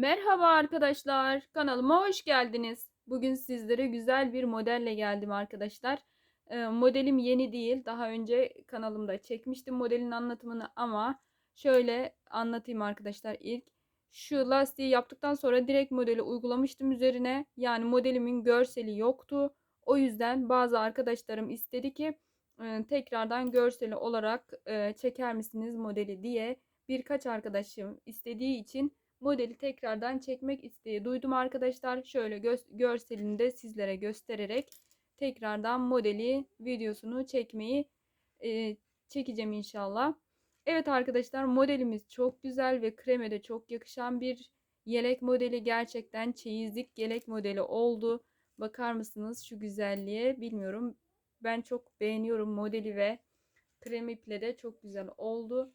Merhaba arkadaşlar, kanalıma hoş geldiniz. Bugün sizlere güzel bir modelle geldim arkadaşlar. Ee, modelim yeni değil, daha önce kanalımda çekmiştim modelin anlatımını ama şöyle anlatayım arkadaşlar ilk. Şu lastiği yaptıktan sonra direkt modeli uygulamıştım üzerine. Yani modelimin görseli yoktu. O yüzden bazı arkadaşlarım istedi ki e, tekrardan görseli olarak e, çeker misiniz modeli diye birkaç arkadaşım istediği için modeli tekrardan çekmek isteği duydum arkadaşlar. Şöyle gö- görselini de sizlere göstererek tekrardan modeli videosunu çekmeyi e, çekeceğim inşallah. Evet arkadaşlar modelimiz çok güzel ve kreme de çok yakışan bir yelek modeli. Gerçekten çeyizlik yelek modeli oldu. Bakar mısınız şu güzelliğe bilmiyorum. Ben çok beğeniyorum modeli ve krem iple de çok güzel oldu.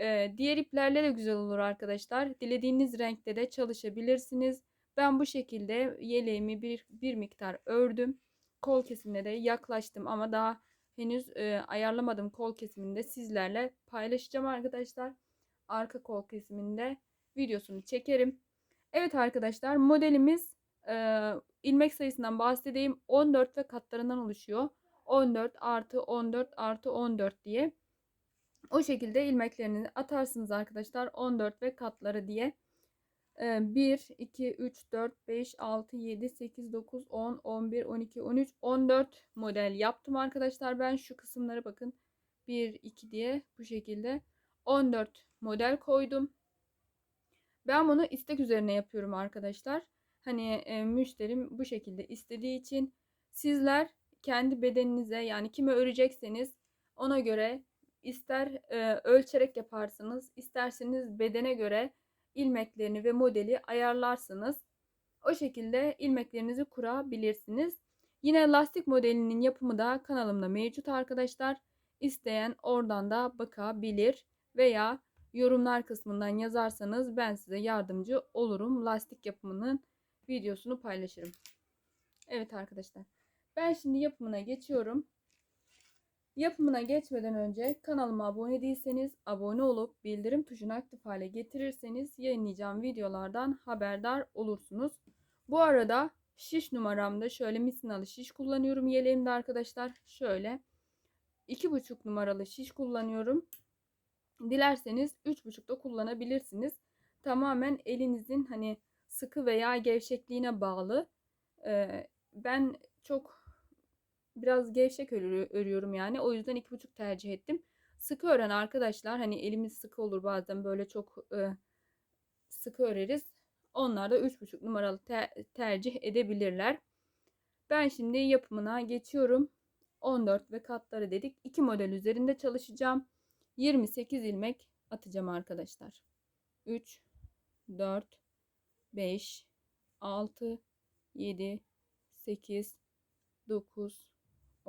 Ee, diğer iplerle de güzel olur arkadaşlar. Dilediğiniz renkte de çalışabilirsiniz. Ben bu şekilde yeleğimi bir, bir miktar ördüm. Kol kesimine de yaklaştım ama daha henüz e, ayarlamadım kol kesiminde sizlerle paylaşacağım arkadaşlar. Arka kol kesiminde videosunu çekerim. Evet arkadaşlar modelimiz e, ilmek sayısından bahsedeyim. 14 ve katlarından oluşuyor. 14 artı 14 artı 14 diye. O şekilde ilmeklerini atarsınız arkadaşlar 14 ve katları diye. 1, 2, 3, 4, 5, 6, 7, 8, 9, 10, 11, 12, 13, 14 model yaptım arkadaşlar. Ben şu kısımlara bakın. 1, 2 diye bu şekilde 14 model koydum. Ben bunu istek üzerine yapıyorum arkadaşlar. Hani e, müşterim bu şekilde istediği için sizler kendi bedeninize yani kime örecekseniz ona göre ister e, ölçerek yaparsınız, isterseniz bedene göre ilmeklerini ve modeli ayarlarsınız. O şekilde ilmeklerinizi kurabilirsiniz. Yine lastik modelinin yapımı da kanalımda mevcut arkadaşlar. İsteyen oradan da bakabilir veya yorumlar kısmından yazarsanız ben size yardımcı olurum. Lastik yapımının videosunu paylaşırım. Evet arkadaşlar. Ben şimdi yapımına geçiyorum. Yapımına geçmeden önce kanalıma abone değilseniz abone olup bildirim tuşunu aktif hale getirirseniz yayınlayacağım videolardan haberdar olursunuz. Bu arada şiş numaramda şöyle misinalı şiş kullanıyorum yeleğimde arkadaşlar. Şöyle 2,5 numaralı şiş kullanıyorum. Dilerseniz 3,5 da kullanabilirsiniz. Tamamen elinizin hani sıkı veya gevşekliğine bağlı. Ee, ben çok biraz gevşek örüyorum yani. O yüzden iki buçuk tercih ettim. Sıkı ören arkadaşlar hani elimiz sıkı olur bazen böyle çok e, sıkı öreriz. Onlar da üç buçuk numaralı te tercih edebilirler. Ben şimdi yapımına geçiyorum. 14 ve katları dedik. 2 model üzerinde çalışacağım. 28 ilmek atacağım arkadaşlar. 3 4 5 6 7 8 9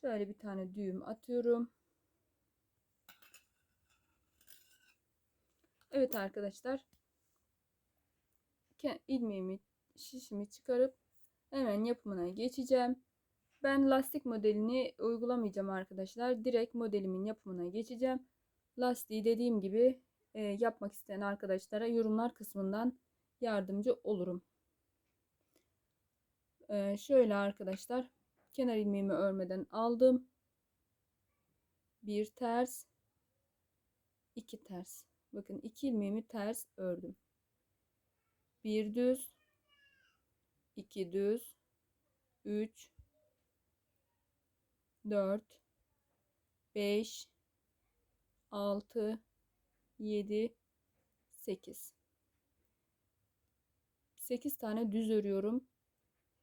Şöyle bir tane düğüm atıyorum. Evet arkadaşlar. ilmeğimi şişimi çıkarıp hemen yapımına geçeceğim. Ben lastik modelini uygulamayacağım arkadaşlar. Direkt modelimin yapımına geçeceğim. Lastiği dediğim gibi e, yapmak isteyen arkadaşlara yorumlar kısmından yardımcı olurum. E, şöyle arkadaşlar kenar ilmeğimi örmeden aldım. Bir ters, iki ters. Bakın iki ilmeğimi ters ördüm. Bir düz, iki düz, üç, dört, beş, altı, yedi, sekiz. Sekiz tane düz örüyorum.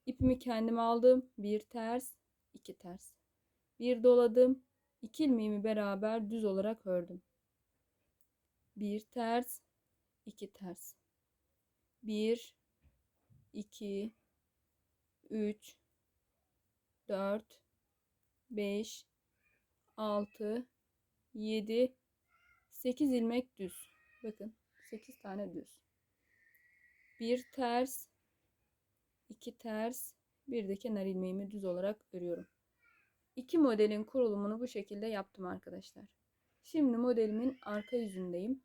İpimi kendim aldım. Bir ters, iki ters. Bir doladım. İki ilmeğimi beraber düz olarak ördüm. Bir ters, iki ters. Bir, 2 3 4 5 6 7 8 ilmek düz. Bakın 8 tane düz. Bir ters, iki ters, bir de kenar ilmeğimi düz olarak örüyorum. İki modelin kurulumunu bu şekilde yaptım arkadaşlar. Şimdi modelimin arka yüzündeyim.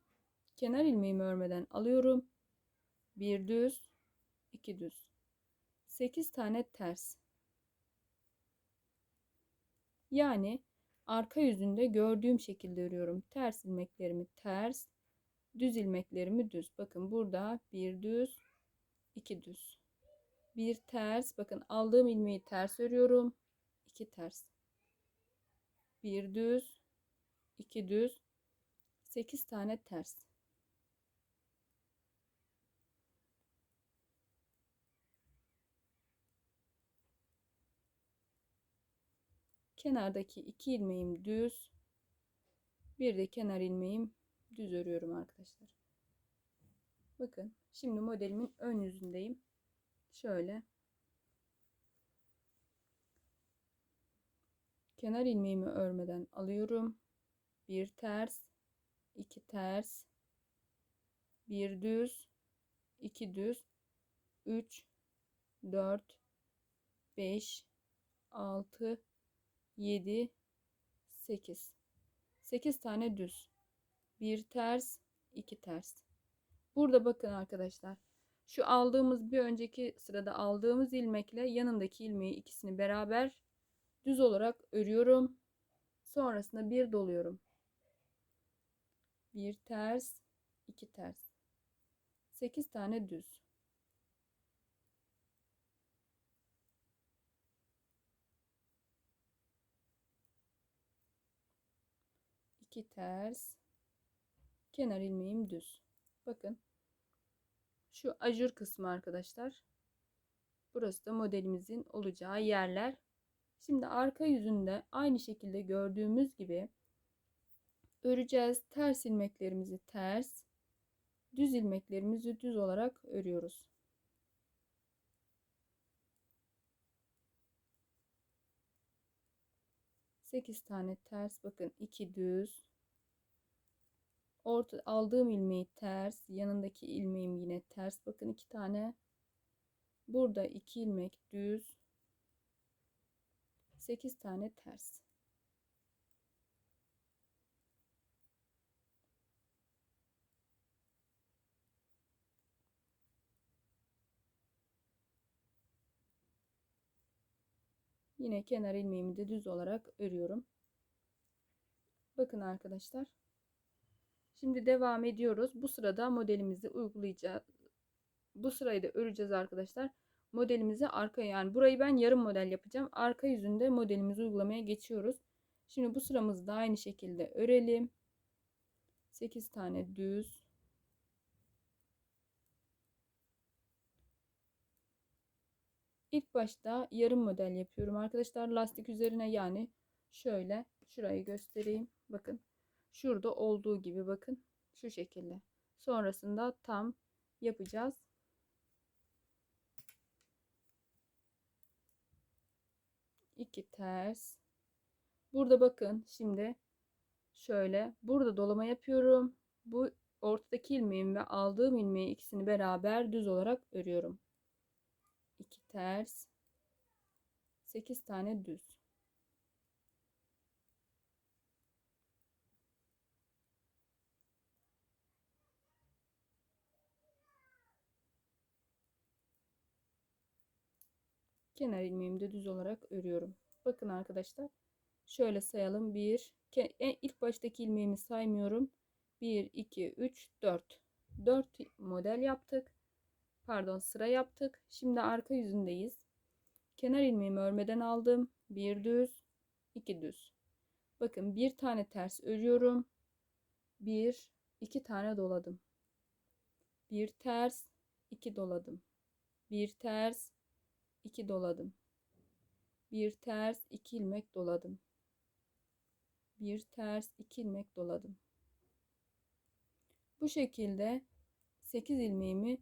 Kenar ilmeğimi örmeden alıyorum. Bir düz, iki düz. 8 tane ters. Yani arka yüzünde gördüğüm şekilde örüyorum. Ters ilmeklerimi ters, düz ilmeklerimi düz. Bakın burada bir düz, iki düz. Bir ters, bakın aldığım ilmeği ters örüyorum. iki ters. Bir düz, iki düz, 8 tane ters. Kenardaki iki ilmeğim düz. Bir de kenar ilmeğim düz örüyorum arkadaşlar. Bakın şimdi modelimin ön yüzündeyim. Şöyle. Kenar ilmeğimi örmeden alıyorum. Bir ters, iki ters, bir düz, iki düz, 3, 4, 5, 6, 7, 8. 8 tane düz. Bir ters, iki ters. Burada bakın arkadaşlar. Şu aldığımız bir önceki sırada aldığımız ilmekle yanındaki ilmeği ikisini beraber düz olarak örüyorum. Sonrasında bir doluyorum. Bir ters, iki ters. 8 tane düz. iki ters kenar ilmeğim düz bakın şu ajur kısmı arkadaşlar. Burası da modelimizin olacağı yerler. Şimdi arka yüzünde aynı şekilde gördüğümüz gibi öreceğiz. Ters ilmeklerimizi ters düz ilmeklerimizi düz olarak örüyoruz. Sekiz tane ters bakın iki düz orta aldığım ilmeği ters yanındaki ilmeğim yine ters bakın iki tane burada iki ilmek düz 8 tane ters Yine kenar ilmeğimi de düz olarak örüyorum. Bakın arkadaşlar. Şimdi devam ediyoruz. Bu sırada modelimizi uygulayacağız. Bu sırayı da öreceğiz arkadaşlar. Modelimizi arka yani burayı ben yarım model yapacağım. Arka yüzünde modelimizi uygulamaya geçiyoruz. Şimdi bu sıramızı da aynı şekilde örelim. 8 tane düz. İlk başta yarım model yapıyorum arkadaşlar. Lastik üzerine yani şöyle şurayı göstereyim. Bakın şurada olduğu gibi bakın şu şekilde. Sonrasında tam yapacağız. İki ters. Burada bakın şimdi şöyle burada dolama yapıyorum. Bu ortadaki ilmeğim ve aldığım ilmeği ikisini beraber düz olarak örüyorum. 2 ters 8 tane düz kenar ilmeğimi de düz olarak örüyorum bakın arkadaşlar şöyle sayalım 1 ilk baştaki ilmeğimi saymıyorum 1 2 3 4 4 model yaptık pardon sıra yaptık. Şimdi arka yüzündeyiz. Kenar ilmeğimi örmeden aldım. Bir düz, iki düz. Bakın bir tane ters örüyorum. Bir, iki tane doladım. Bir ters, iki doladım. Bir ters, iki doladım. Bir ters, iki ilmek doladım. Bir ters, iki ilmek doladım. Bu şekilde 8 ilmeğimi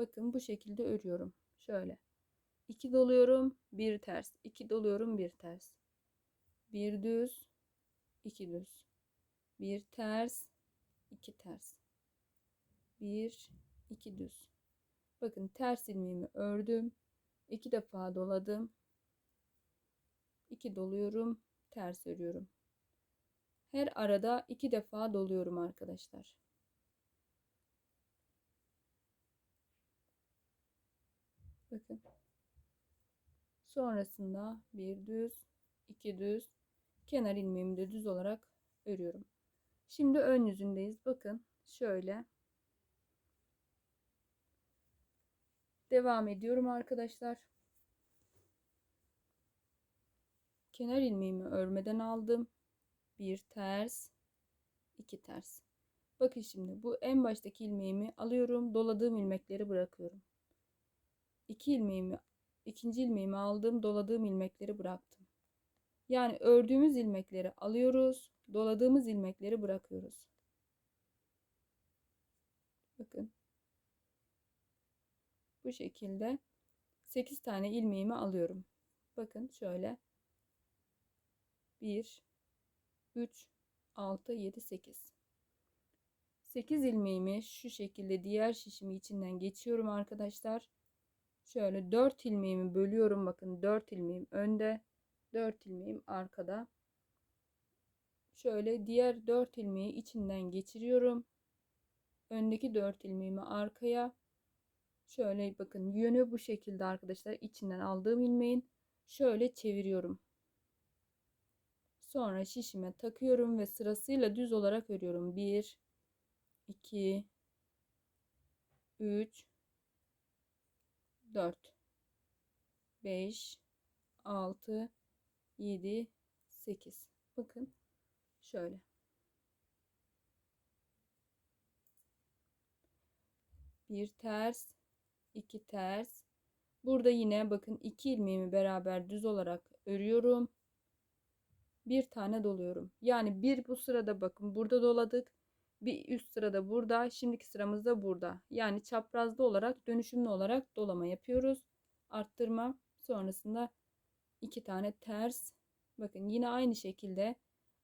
Bakın bu şekilde örüyorum. Şöyle. 2 doluyorum, bir ters. 2 doluyorum, bir ters. Bir düz, iki düz. Bir ters, iki ters. Bir, iki düz. Bakın ters ilmeğimi ördüm. İki defa doladım. 2 doluyorum, ters örüyorum. Her arada iki defa doluyorum arkadaşlar. Bakın. Sonrasında bir düz, iki düz, kenar ilmeğimi de düz olarak örüyorum. Şimdi ön yüzündeyiz. Bakın şöyle. Devam ediyorum arkadaşlar. Kenar ilmeğimi örmeden aldım. Bir ters, iki ters. Bakın şimdi bu en baştaki ilmeğimi alıyorum. Doladığım ilmekleri bırakıyorum. İki ilmeğimi, ikinci ilmeğimi aldım. Doladığım ilmekleri bıraktım. Yani ördüğümüz ilmekleri alıyoruz. Doladığımız ilmekleri bırakıyoruz. Bakın. Bu şekilde 8 tane ilmeğimi alıyorum. Bakın şöyle. 1 3 6 7 8 8 ilmeğimi şu şekilde diğer şişimi içinden geçiyorum arkadaşlar. Şöyle 4 ilmeğimi bölüyorum. Bakın 4 ilmeğim önde, 4 ilmeğim arkada. Şöyle diğer 4 ilmeği içinden geçiriyorum. Öndeki 4 ilmeğimi arkaya. Şöyle bakın yönü bu şekilde arkadaşlar. içinden aldığım ilmeğin şöyle çeviriyorum. Sonra şişime takıyorum ve sırasıyla düz olarak örüyorum. 1 2 3 4 5 6 7 8 bakın şöyle bir ters iki ters. Burada yine bakın iki ilmeğimi beraber düz olarak örüyorum. Bir tane doluyorum. Yani bir bu sırada bakın burada doladık. Bir üst sırada burada şimdiki sıramız da burada. Yani çaprazlı olarak dönüşümlü olarak dolama yapıyoruz. Arttırma sonrasında iki tane ters. Bakın yine aynı şekilde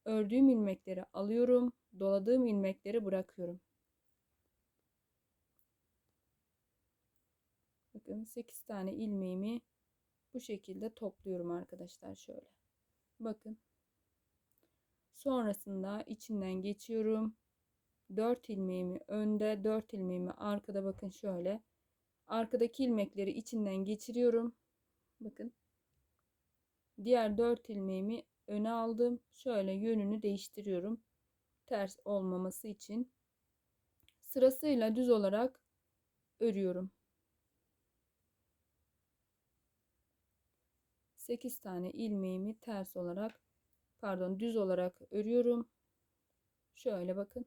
ördüğüm ilmekleri alıyorum doladığım ilmekleri bırakıyorum bakın 8 tane ilmeğimi bu şekilde topluyorum arkadaşlar şöyle. Bakın. Sonrasında içinden geçiyorum. 4 ilmeğimi önde 4 ilmeğimi arkada bakın şöyle. Arkadaki ilmekleri içinden geçiriyorum. Bakın. Diğer 4 ilmeğimi öne aldım. Şöyle yönünü değiştiriyorum. Ters olmaması için. Sırasıyla düz olarak örüyorum 8 tane ilmeğimi ters olarak pardon düz olarak örüyorum şöyle bakın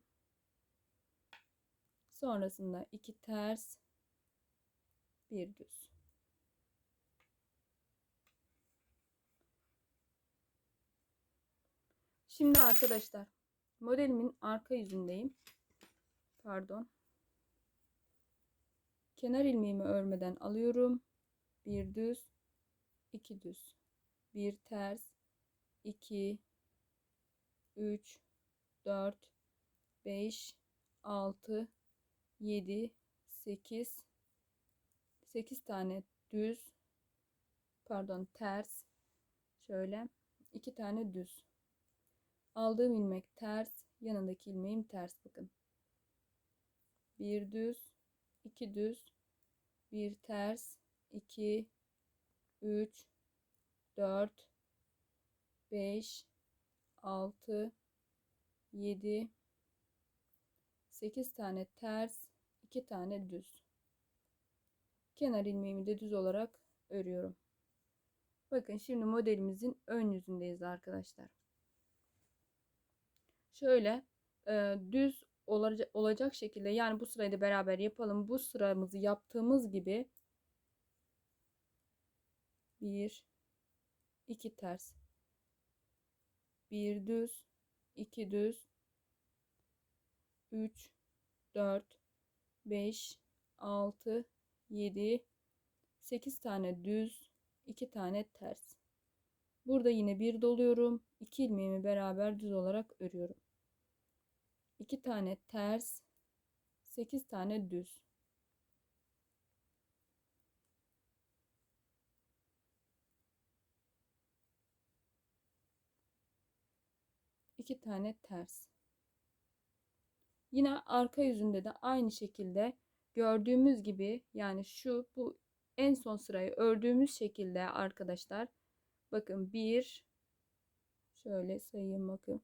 Sonrasında iki ters, bir düz. Şimdi arkadaşlar modelimin arka yüzündeyim. Pardon. Kenar ilmeğimi örmeden alıyorum. Bir düz, iki düz. Bir ters, iki, üç, dört, beş, altı, 7 8 8 tane düz. Pardon ters. Şöyle. 2 tane düz. Aldığım ilmek ters. Yanındaki ilmeğim ters bakın. Bir düz. İki düz. Bir ters. 2 3 4 5 6 7 8 tane ters 2 tane düz. Kenar ilmeğimi de düz olarak örüyorum. Bakın şimdi modelimizin ön yüzündeyiz arkadaşlar. Şöyle e, düz olacak, olacak şekilde yani bu sırayı da beraber yapalım. Bu sıramızı yaptığımız gibi bir. İki ters. Bir düz. İki düz. 3 4 5, 6, 7, 8 tane düz, 2 tane ters. Burada yine bir doluyorum. 2 ilmeğimi beraber düz olarak örüyorum. 2 tane ters, 8 tane düz. İki tane ters. Yine arka yüzünde de aynı şekilde gördüğümüz gibi yani şu bu en son sırayı ördüğümüz şekilde arkadaşlar bakın bir şöyle sayayım bakın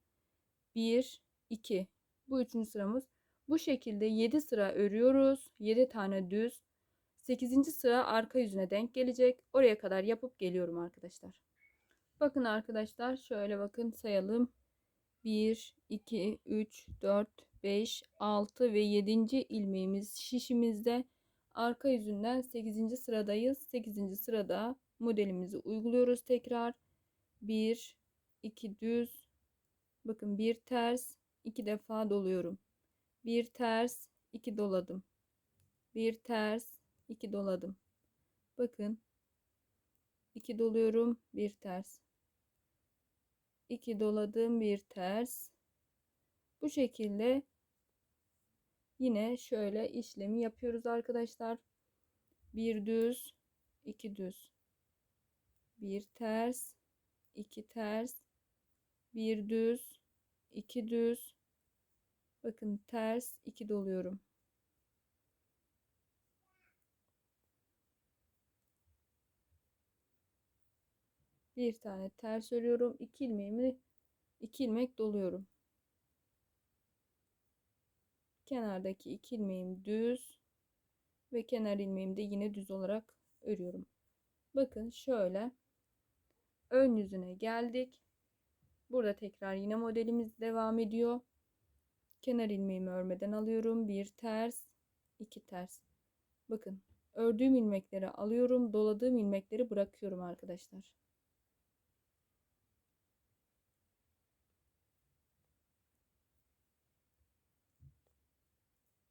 1 2 bu üçüncü sıramız. Bu şekilde 7 sıra örüyoruz. 7 tane düz. 8. sıra arka yüzüne denk gelecek. Oraya kadar yapıp geliyorum arkadaşlar. Bakın arkadaşlar şöyle bakın sayalım 1 2 3 4 5 6 ve 7. ilmeğimiz şişimizde arka yüzünden 8. sıradayız 8. sırada modelimizi uyguluyoruz tekrar 1 2 düz bakın bir ters iki defa doluyorum bir ters iki doladım bir ters iki doladım bakın iki doluyorum bir ters 2 doladım bir ters. Bu şekilde yine şöyle işlemi yapıyoruz arkadaşlar. Bir düz iki düz. Bir ters iki ters. Bir düz iki düz. Bakın ters iki doluyorum bir tane ters örüyorum. 2 ilmeğimi 2 ilmek doluyorum. Kenardaki 2 ilmeğim düz ve kenar ilmeğimi de yine düz olarak örüyorum. Bakın şöyle ön yüzüne geldik. Burada tekrar yine modelimiz devam ediyor. Kenar ilmeğimi örmeden alıyorum. Bir ters, iki ters. Bakın ördüğüm ilmekleri alıyorum. Doladığım ilmekleri bırakıyorum arkadaşlar.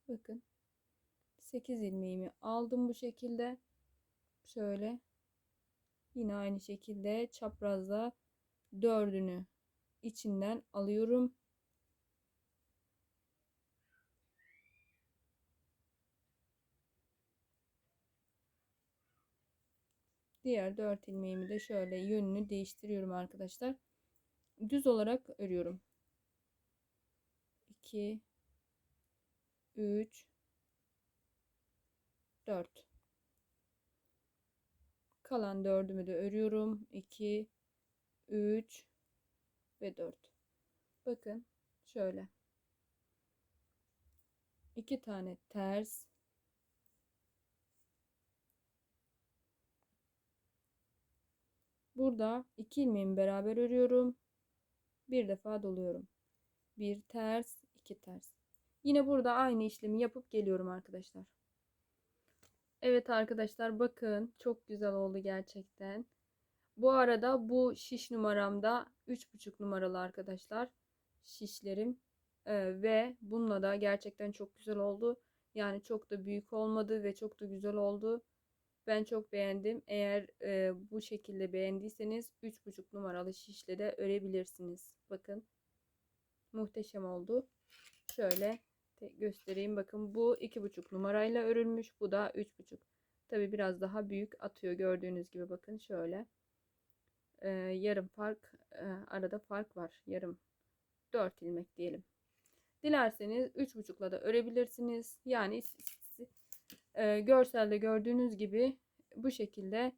Bakın 8 ilmeğimi aldım bu şekilde. Şöyle yine aynı şekilde çaprazda dördünü içinden alıyorum. Diğer 4 ilmeğimi de şöyle yönünü değiştiriyorum arkadaşlar. Düz olarak örüyorum. 2 3 4 kalan dördümü de örüyorum. 2 3 ve 4 bakın şöyle. İki tane ters. Burada iki ilmeğimi beraber örüyorum. Bir defa doluyorum. Bir ters iki ters Yine burada aynı işlemi yapıp geliyorum arkadaşlar. Evet arkadaşlar bakın çok güzel oldu gerçekten. Bu arada bu şiş numaramda 3,5 numaralı arkadaşlar. Şişlerim. Ee, ve bununla da gerçekten çok güzel oldu. Yani çok da büyük olmadı ve çok da güzel oldu. Ben çok beğendim. Eğer e, bu şekilde beğendiyseniz 3,5 numaralı şişle de örebilirsiniz. Bakın. Muhteşem oldu. Şöyle göstereyim. Bakın bu iki buçuk numarayla örülmüş. Bu da üç buçuk. Tabi biraz daha büyük atıyor gördüğünüz gibi bakın şöyle. Ee, yarım fark e, arada fark var. Yarım dört ilmek diyelim. Dilerseniz üç buçukla da örebilirsiniz. Yani e, görselde gördüğünüz gibi bu şekilde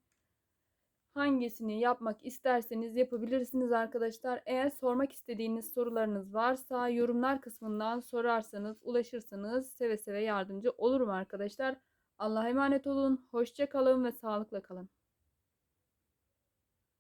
hangisini yapmak isterseniz yapabilirsiniz arkadaşlar. Eğer sormak istediğiniz sorularınız varsa yorumlar kısmından sorarsanız ulaşırsanız seve seve yardımcı olurum arkadaşlar. Allah'a emanet olun. Hoşça kalın ve sağlıkla kalın.